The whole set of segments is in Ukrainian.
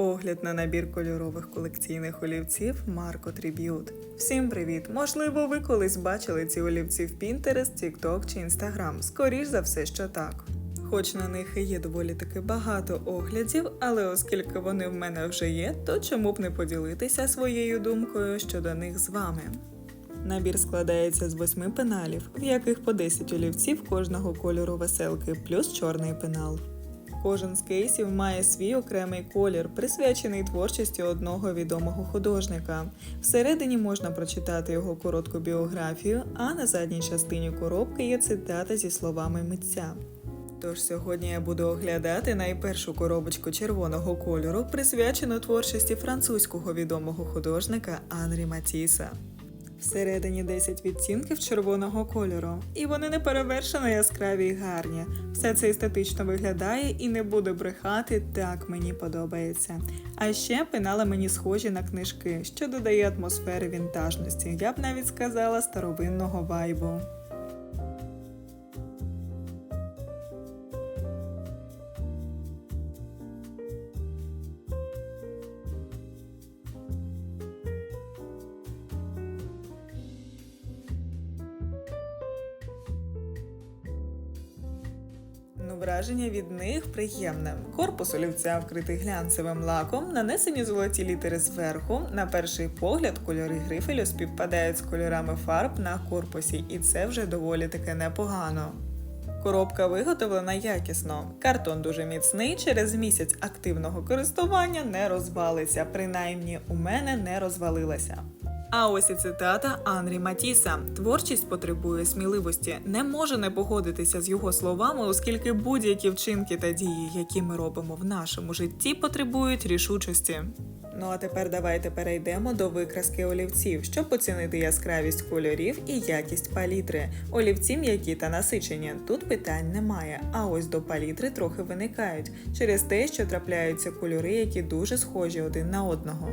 Огляд на набір кольорових колекційних олівців Марко Тріб'ют. Всім привіт! Можливо, ви колись бачили ці олівці в Pinterest, TikTok чи Instagram. Скоріш за все, що так. Хоч на них і є доволі таки багато оглядів, але оскільки вони в мене вже є, то чому б не поділитися своєю думкою щодо них з вами. Набір складається з восьми пеналів, в яких по 10 олівців кожного кольору веселки, плюс чорний пенал. Кожен з кейсів має свій окремий колір, присвячений творчості одного відомого художника. Всередині можна прочитати його коротку біографію, а на задній частині коробки є цитата зі словами митця. Тож сьогодні я буду оглядати найпершу коробочку червоного кольору, присвячену творчості французького відомого художника Анрі Матіса. Всередині 10 відтінків червоного кольору, і вони не перевершено яскраві й гарні. Все це естетично виглядає і не буду брехати, так мені подобається. А ще пенали мені схожі на книжки, що додає атмосфери вінтажності. Я б навіть сказала старовинного вайбу. Ну, враження від них приємне. Корпус олівця вкритий глянцевим лаком, нанесені золоті літери зверху. На перший погляд кольори грифелю співпадають з кольорами фарб на корпусі, і це вже доволі таки непогано. Коробка виготовлена якісно. Картон дуже міцний, через місяць активного користування не розвалиться. Принаймні, у мене не розвалилася. А ось і цитата Анрі Матіса: творчість потребує сміливості. Не може не погодитися з його словами, оскільки будь-які вчинки та дії, які ми робимо в нашому житті, потребують рішучості. Ну а тепер давайте перейдемо до викраски олівців, щоб оцінити яскравість кольорів і якість палітри. Олівці м'які та насичені. Тут питань немає. А ось до палітри трохи виникають через те, що трапляються кольори, які дуже схожі один на одного.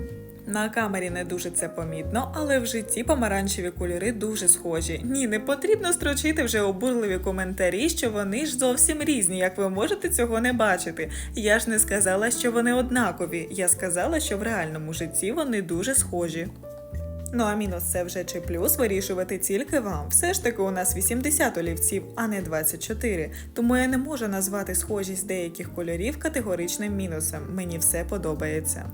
На камері не дуже це помітно, але в житті помаранчеві кольори дуже схожі. Ні, не потрібно строчити вже обурливі коментарі, що вони ж зовсім різні, як ви можете цього не бачити. Я ж не сказала, що вони однакові. Я сказала, що в реальному житті вони дуже схожі. Ну а мінус це вже чи плюс вирішувати тільки вам. Все ж таки у нас 80 олівців, а не 24. Тому я не можу назвати схожість деяких кольорів категоричним мінусом. Мені все подобається.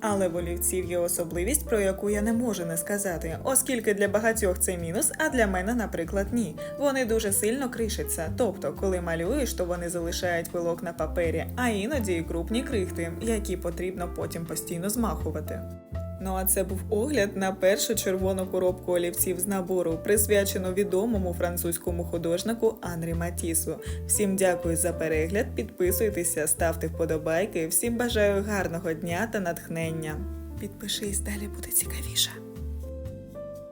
Але в олівців є особливість, про яку я не можу не сказати, оскільки для багатьох це мінус, а для мене, наприклад, ні. Вони дуже сильно кришаться. Тобто, коли малюєш, то вони залишають пилок на папері, а іноді і крупні крихти, які потрібно потім постійно змахувати. Ну а це був огляд на першу червону коробку олівців з набору, присвячену відомому французькому художнику Анрі Матісу. Всім дякую за перегляд, підписуйтеся, ставте вподобайки. Всім бажаю гарного дня та натхнення. Підпишись, далі буде цікавіше.